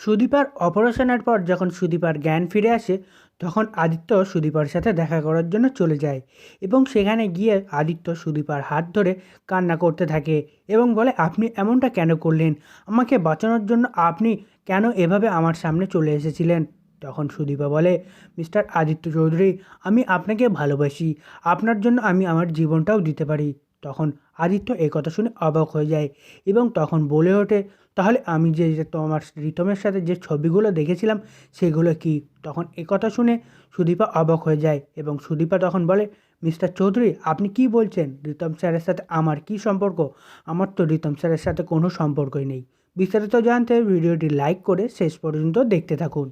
সুদীপার অপারেশনের পর যখন সুদীপার জ্ঞান ফিরে আসে, তখন আদিত্য সুদীপার সাথে দেখা করার জন্য চলে যায় এবং সেখানে গিয়ে আদিত্য সুদীপার হাত ধরে কান্না করতে থাকে এবং বলে, আপনি এমনটা কেন করলেন? আমাকে বাঁচানোর জন্য আপনি কেন এভাবে আমার সামনে চলে এসেছিলেন? তখন সুদীপা বলে, মিস্টার আদিত্য চৌধুরী, আমি আপনাকে ভালোবাসি। আপনার জন্য আমি আমার জীবনটাও দিতে পারি। তখন আদিত্য এই কথা শুনে অবাক হয়ে যায় এবং তখন বলে ওঠে, তাহলে আমি যে তোমার রিতমের সাথে যে ছবিগুলো দেখেছিলাম সেগুলো কি? তখন এ কথা শুনে সুদীপা অবাক হয়ে যায় এবং সুদীপা তখন বলে, মিস্টার চৌধুরী, আপনি কি বলছেন? রিতম স্যারের সাথে আমার কি সম্পর্ক? আমার তো রিতম স্যারের সাথে কোনো সম্পর্কই নেই। বিস্তারিত জানতে ভিডিওটি লাইক করে শেষ পর্যন্ত দেখতে থাকুন।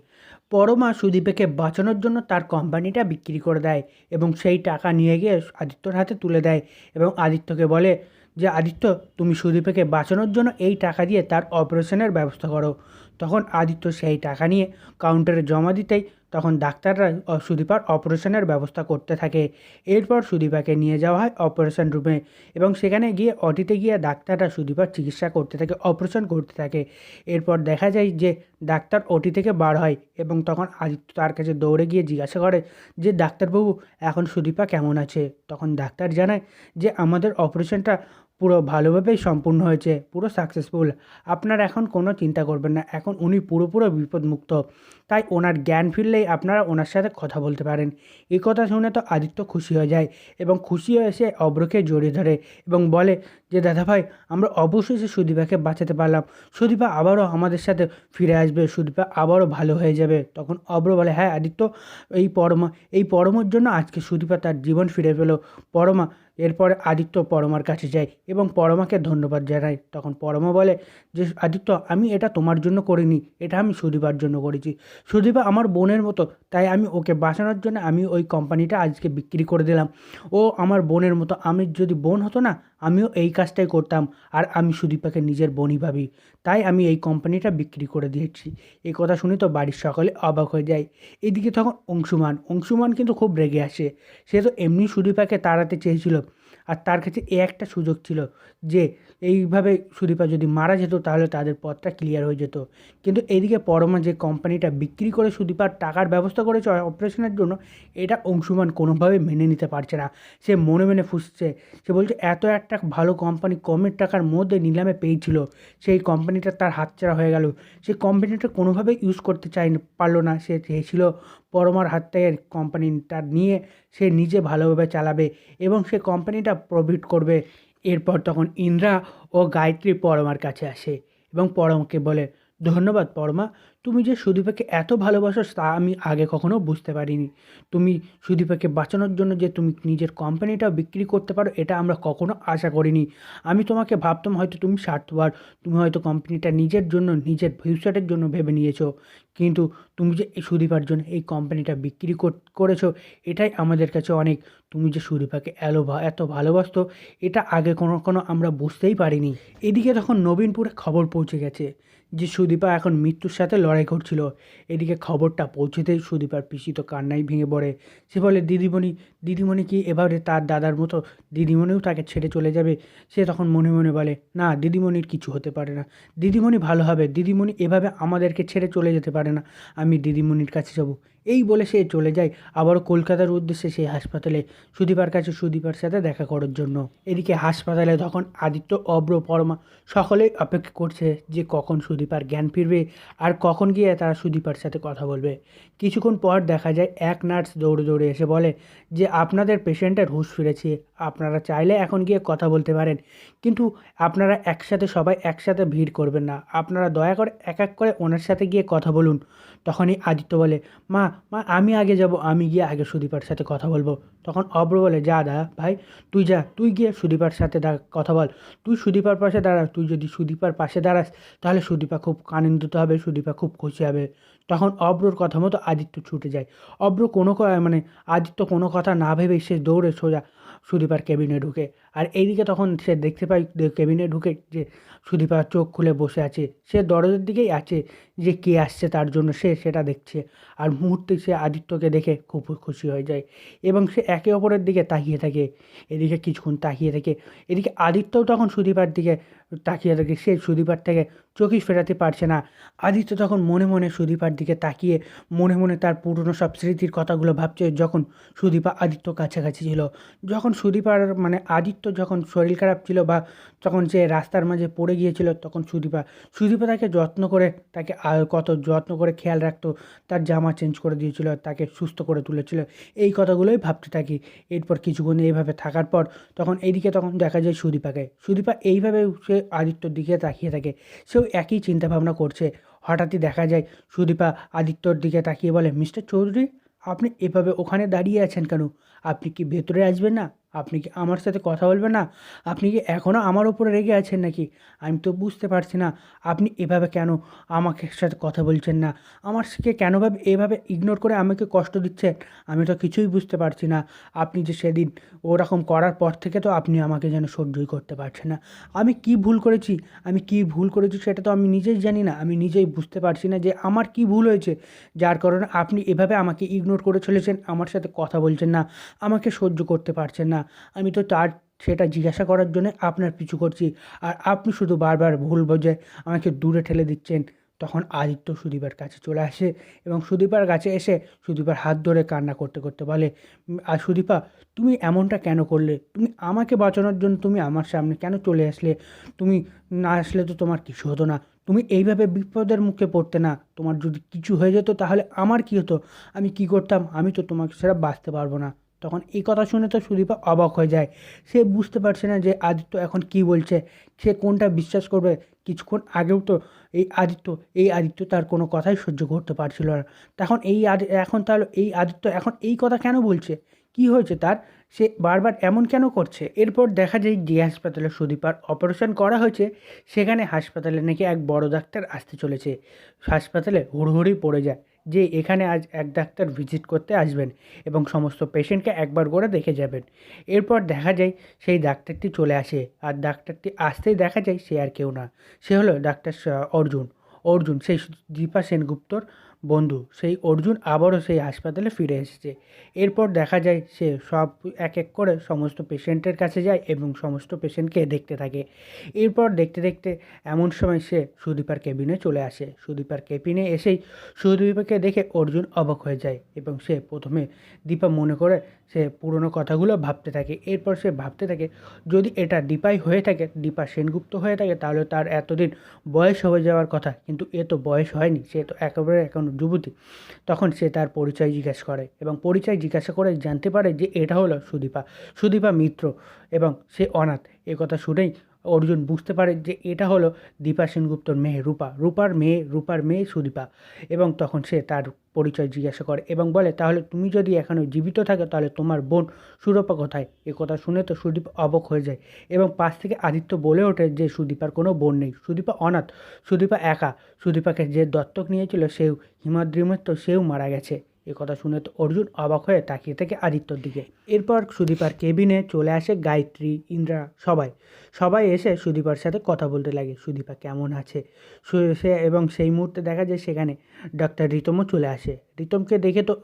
পরমা সুদীপেকে বাঁচানোর জন্য তার কোম্পানিটা বিক্রি করে দেয় এবং সেই টাকা নিয়ে গিয়ে আদিত্যর হাতে তুলে দেয় এবং আদিত্যকে বলে যে, আদিত্য, তুমি সুদীপেকে বাঁচানোর জন্য এই টাকা দিয়ে তার অপারেশনের ব্যবস্থা করো। তখন আদিত্য সেই টাকা নিয়ে কাউন্টারে জমা দিতেই তখন ডাক্তাররা সুদীপার অপারেশনের ব্যবস্থা করতে থাকে। এরপর সুদীপাকে নিয়ে যাওয়া হয় অপারেশন রুমে এবং সেখানে গিয়ে অটিতে গিয়ে ডাক্তাররা সুদীপার চিকিৎসা করতে থাকে অপারেশন করতে থাকে। এরপর দেখা যায় যে ডাক্তার ওটি থেকে বার হয় এবং তখন আদিত্য তার কাছে দৌড়ে গিয়ে জিজ্ঞাসা করে যে, ডাক্তারবাবু, এখন সুদীপা কেমন আছে? তখন ডাক্তার জানায় যে, আমাদের অপারেশনটা পুরো ভালোভাবেই সম্পূর্ণ হয়েছে, পুরো সাকসেসফুল আপনারা এখন কোনো চিন্তা করবেন না, এখন উনি পুরোপুরো বিপদমুক্ত। তাই ওনার জ্ঞান ফিরলেই আপনারা ওনার সাথে কথা বলতে পারেন। এই কথা শুনে তো আদিত্য খুশি হয়ে যায় এবং খুশি হয়ে সে অব্রকে জড়িয়ে ধরে এবং বলে যে, দাদা ভাই, আমরা অবশ্যই সে সুদীপাকে বাঁচাতে পারলাম। সুদীপা আবারও আমাদের সাথে ফিরে আসবে, সুদীপা আবারও ভালো হয়ে যাবে। তখন অব্র বলে হ্যাঁ আদিত্য, এই পরমা, এই পরমার জন্য আজকে সুদীপা তার জীবন ফিরে পেল। পরমা এরপরে আদিত্য পরমার কাছে যায় এবং পরমাকে ধন্যবাদ জানায়। তখন পরমা বলে, যে আদিত্য, আমি এটা তোমার জন্য করিনি, এটা আমি সুদীপার জন্য করেছি। সুদীপা আমার বোনের মতো, তাই আমি ওকে বাঁচানোর জন্য আমি ওই কোম্পানিটা আজকে বিক্রি করে দিলাম। ও আমার বোনের মতো, আমি যদি বোন হতো না আমিও এই কাজটাই করতাম, আর আমি সুদীপাকে নিজের বোনই ভাবি। তাই আমি এই কোম্পানিটা বিক্রি করে দিয়েছি। এই কথা শুনে তো বাড়ির সকলে অবাক হয়ে যায়। এদিকে তখন অংশুমান অংশুমান কিন্তু খুব রেগে আসে। সে তো এমনি সুদীপাকে তাড়াতে চেয়েছিল, আর তার কাছে এ একটা সুযোগ ছিল যে, এইভাবে সুদীপা যদি মারা যেত তাহলে তাদের পথটা ক্লিয়ার হয়ে যেত। কিন্তু এদিকে পরমা যে কোম্পানিটা বিক্রি করে সুদীপার টাকার ব্যবস্থা করেছে অপারেশনের জন্য, এটা অংশুমান কোনোভাবে মেনে নিতে পারছে না। সে মনে মনে ফুসছে। সে বলছে, এত একটা ভালো কোম্পানি কমের টাকার মধ্যে নিলামে পেয়েছিল। সেই কোম্পানিটা তার হাতছাড়া হয়ে গেল। সেই কোম্পানিটা কোনোভাবে ইউজ করতে চাই পারল না। সে চেয়েছিল পরমার হাত থেকে কোম্পানিটা নিয়ে সে নিজে ভালোভাবে চালাবে এবং সে কোম্পানিটা প্রফিট করবে। এরপর তখন ইন্দ্রা ও গায়ত্রী পরমার কাছে আসে এবং পরমকে বলে, ধন্যবাদ পরমা। তুমি যে সুদীপাকে এত ভালোবাসো, তা আমি আগে কখনো বুঝতে পারিনি। তুমি সুদীপাকে বাঁচানোর জন্য যে তুমি নিজের কোম্পানিটা বিক্রি করতে পারো, এটা আমরা কখনো আশা করিনি। আমি তোমাকে ভাবতাম হয়তো তুমি স্বার্থবার তুমি হয়তো কোম্পানিটা নিজের জন্য, নিজের ভবিষ্যতের জন্য ভেবে নিয়েছো। কিন্তু তুমি যে সুদীপার জন্য এই কোম্পানিটা বিক্রি কর- করেছ, এটাই আমাদের কাছে অনেক তুমি যে সুদীপাকে এলো ভা- এত ভালোবাসতো, এটা আগে কোনো কোনো আমরা বুঝতেই পারিনি। এদিকে তখন নবীনপুরে খবর পৌঁছে গেছে যে সুদীপা এখন মৃত্যুর সাথে লড়াই করছিল। এদিকে খবরটা পৌঁছেতেই সুদীপার পিসি তো কান্নাই ভেঙে পড়ে। সে বলে, দিদিমণি দিদিমণি কি এবারে তার দাদার মতো দিদিমণিও তাকে ছেড়ে চলে যাবে? সে তখন মনে মনে বলে, না, দিদিমণির কিছু হতে পারে না। দিদিমণি ভালো হবে। দিদিমণি এভাবে আমাদেরকে ছেড়ে চলে যেতে পারে না। আমি দিদিমণির কাছে যাব। এই বলে সে চলে যায়। আবারও কলকাতার উদ্দেশ্যে সেই হাসপাতালে, সুদীপার কাছে সুদীপার সাথে দেখা করার জন্য। এদিকে হাসপাতালে তখন আদিত্য, অব্র, পরমা সকলেই অপেক্ষা করছে যে কখন সুদীপার জ্ঞান ফিরবে আর কখন গিয়ে তারা সুদীপার সাথে কথা বলবে। কিছুক্ষণ পর দেখা যায় এক নার্স দৌড়ে দৌড়ে এসে বলে যে আপনাদের পেশেন্টের হুঁশ ফিরেছে। আপনারা চাইলে এখন গিয়ে কথা বলতে পারেন। কিন্তু আপনারা একসাথে সবাই একসাথে ভিড় করবেন না। আপনারা দয়া করে এক এক করে ওনার সাথে গিয়ে কথা বলুন। তখনই আদিত্য বলে, মা মা, আমি আগে যাব, আমি গিয়ে আগে সুদীপার সাথে কথা বলব। তখন অব্র বলে, যা, দা, ভাই, তুই যা, তুই গিয়ে সুদীপার সাথে কথা বল। তুই সুদীপার পাশে দাঁড়াস তুই যদি সুদীপার পাশে দাঁড়াস, তাহলে সুদীপা খুব আনন্দিত হবে, সুদীপা খুব খুশি হবে। তখন অব্রর কথা মতো আদিত্য ছুটে যায়। অব্র কোনো মানে আদিত্য কোনো কথা না ভেবে সে দৌড়ে সোজা সুদীপার কেবিনে ঢুকে। আর এইদিকে তখন সে দেখতে পায় কেবিনে ঢুকে যে সুদীপা চোখ খুলে বসে আছে। সে দরজার দিকেই আছে যে কে আসছে তার জন্য, সে সেটা দেখছে। আর মুহূর্তে সে আদিত্যকে দেখে খুব খুশি হয়ে যায় এবং সে একে অপরের দিকে তাকিয়ে থাকে। এদিকে কিছুক্ষণ তাকিয়ে থাকে। এদিকে আদিত্যও তখন সুদীপার দিকে তাকিয়ে থাকে। সে সুদীপার থেকে চোখই ফেরাতে পারছে না। আদিত্য তখন মনে মনে সুদীপার দিকে তাকিয়ে, মনে মনে তার পুরনো সব স্মৃতির কথাগুলো ভাবছে যখন সুদীপা আদিত্য কাছাকাছি ছিল। যখন সুদীপার মানে আদিত্য যখন শরীর খারাপ ছিল বা তখন সে রাস্তার মাঝে পড়ে গিয়েছিল, তখন সুদীপা সুদীপা তাকে যত্ন করে, তাকে কত যত্ন করে খেয়াল রাখতো, তার জামা চেঞ্জ করে দিয়েছিল, তাকে সুস্থ করে তুলেছিল। এই কথাগুলোই ভাবতে থাকি। এরপর কিছুক্ষণ এইভাবে থাকার পর তখন এইদিকে তখন দেখা যায় সুদীপাকে। সুদীপা এইভাবে সে আদিত্যর দিকে তাকিয়ে থাকে। সেও একই চিন্তাভাবনা করছে। হঠাৎই দেখা যায় সুদীপা আদিত্যর দিকে তাকিয়ে বলে, মিস্টার চৌধুরী আপনি এভাবে ওখানে দাঁড়িয়ে আছেন কেন? আপনি কি ভেতরে আসবেন না? আপনি কি আমার সাথে কথা বলবেন না? আপনি কি এখনও আমার ওপরে রেগে আছেন নাকি? আমি তো বুঝতে পারছি না, আপনি এভাবে কেন আমাকে সাথে কথা বলছেন না? আমার কে কেনভাবে এভাবে ইগনোর করে আমাকে কষ্ট দিচ্ছেন? আমি তো কিছুই বুঝতে পারছি না। আপনি যে সেদিন ওরকম করার পর থেকে তো আপনি আমাকে যেন সহ্যই করতে পারছেন না। আমি কি ভুল করেছি? আমি কি ভুল করেছি সেটা তো আমি নিজেই জানি না। আমি নিজেই বুঝতে পারছি না যে আমার কি ভুল হয়েছে। যার কারণে আপনি এভাবে আমাকে ইগনোর করে চলেছেন, আমার সাথে কথা বলছেন না, আমাকে সহ্য করতে পারছেন না। আমি তো তার সেটা জিজ্ঞাসা করার জন্য আপনার পিছু করছি। আর আপনি শুধু বারবার ভুল বোঝে, আমাকে দূরে ঠেলে দিচ্ছেন। তখন আদিত্য সুদীপার কাছে চলে আসে এবং সুদীপার কাছে এসে সুদীপার হাত ধরে কান্না করতে করতে বলে আর সুদীপা, তুমি এমনটা কেন করলে? তুমি আমাকে বাঁচানোর জন্য তুমি আমার সামনে কেন চলে আসলে? তুমি না আসলে তো তোমার কিছু হতো না। তুমি এইভাবে বিপদের মুখে পড়তে না। তোমার যদি কিছু হয়ে যেত তাহলে আমার কি হতো? আমি কি করতাম? আমি তো তোমাকে সেটা বাঁচতে পারব না। তখন এই কথা শুনে তো সুদীপা অবাক হয়ে যায়। সে বুঝতে পারছে না যে আদিত্য এখন কি বলছে। সে কোনটা বিশ্বাস করবে? কিছুক্ষণ আগেও তো এই আদিত্য এই আদিত্য তার কোনো কথাই সহ্য করতে পারছিল না। তখন এই এখন তাহলে এই আদিত্য এখন এই কথা কেন বলছে? কি হয়েছে তার? সে বারবার এমন কেন করছে? এরপর দেখা যায় যে হাসপাতালে সুদীপার অপারেশন করা হয়েছে, সেখানে হাসপাতালে নাকি এক বড় ডাক্তার আসতে চলেছে। হাসপাতালে হুড়হুড়ি পড়ে যায়। যে এখানে আজ এক ডাক্তার ভিজিট করতে আসবেন এবং সমস্ত পেশেন্টকে একবার করে দেখে যাবেন। এরপর দেখা যায় সেই ডাক্তারটি চলে আসে আর ডাক্তারটি আসতেই দেখা যায় সে আর কেউ না। সে হলো ডাক্তার অর্জুন। অর্জুন, সেই দীপা সেনগুপ্তর বন্ধু, সেই অর্জুন আবারও সেই হাসপাতালে ফিরে এসেছে। এরপর দেখা যায় সে সব এক এক করে সমস্ত পেশেন্টের কাছে যায় এবং সমস্ত পেশেন্টকে দেখতে থাকে। এরপর দেখতে দেখতে এমন সময় সে সুদীপার কেবিনে চলে আসে। সুদীপার কেবিনে এসেই সুদীপাকে দেখে অর্জুন অবাক হয়ে যায় এবং সে প্রথমে দীপা মনে করে সে পুরনো কথাগুলো ভাবতে থাকে। এরপর সে ভাবতে থাকে, যদি এটা দীপাই হয়ে থাকে দীপা সেনগুপ্ত হয়ে থাকে, তাহলে তার এতদিন বয়স হয়ে যাওয়ার কথা। কিন্তু এ তো বয়স হয়নি, সে তো একেবারে এখন যুবতী। তখন সে তার পরিচয় জিজ্ঞাসা করে এবং পরিচয় জিজ্ঞাসা করে জানতে পারে যে এটা হলো সুদীপা। সুদীপা মিত্র এবং সে অনাথ। এ কথা শুনেই অর্জুন বুঝতে পারে যে এটা হলো দীপা সেনগুপ্তর মেয়ে রূপা। রূপার মেয়ে রূপার মেয়ে সুদীপা। এবং তখন সে তার পরিচয় জিজ্ঞাসা করে এবং বলে, তাহলে তুমি যদি এখনও জীবিত থাকো, তাহলে তোমার বোন সুরপা কোথায়? এ কথা শুনে তো সুদীপ অবক হয়ে যায় এবং পাশ থেকে আদিত্য বলে ওঠে যে সুদীপার কোনো বোন নেই। সুদীপা অনাথ, সুদীপা একা, সুদীপাকে যে দত্তক নিয়েছিল সেও হিমাদ্রিমের তো সেও মারা গেছে। এ কথা শুনে তো অর্জুন অবাক হয়ে তাকিয়ে থাকে আদিত্যর দিকে। এরপর সুদীপার কেবিনে চলে আসে গায়ত্রী, ইন্দ্রা, সবাই। সবাই এসে সুদীপার সাথে কথা বলতে লাগে, সুদীপা কেমন আছে? সে এবং সেই মুহূর্তে দেখা যায় সেখানে ডাক্তার রিতমও চলে আসে। রিতমকে দেখে তো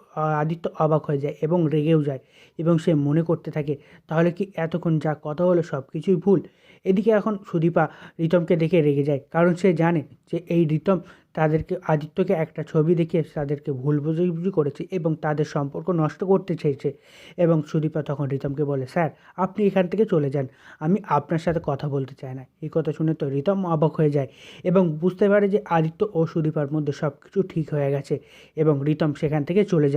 আদিত্য অবাক হয়ে যায় এবং রেগেও যায় এবং সে মনে করতে থাকে, তাহলে কি এতক্ষণ যা কথা হলো সব কিছুই ভুল? এদিকে এখন সুদীপা রিতমকে দেখে রেগে যায়, কারণ সে জানে যে এই রিতম তাদেরকে, আদিত্যকে একটা ছবি দেখিয়ে তাদেরকে ভুল বুঝাবুঝি করেছে এবং তাদের সম্পর্ক নষ্ট করতে চেয়েছে। এবং সুদীপা তখন রীতমকে বলে, স্যার, আপনি এখান থেকে চলে যান। আমি আপনার সাথে কথা বলতে চাই না। এই কথা শুনে তো রীতম অবাক হয়ে যায় এবং বুঝতে পারে যে আদিত্য ও সুদীপার মধ্যে সব কিছু ঠিক হয়ে গেছে এবং রীতম সেখান থেকে চলে যায়।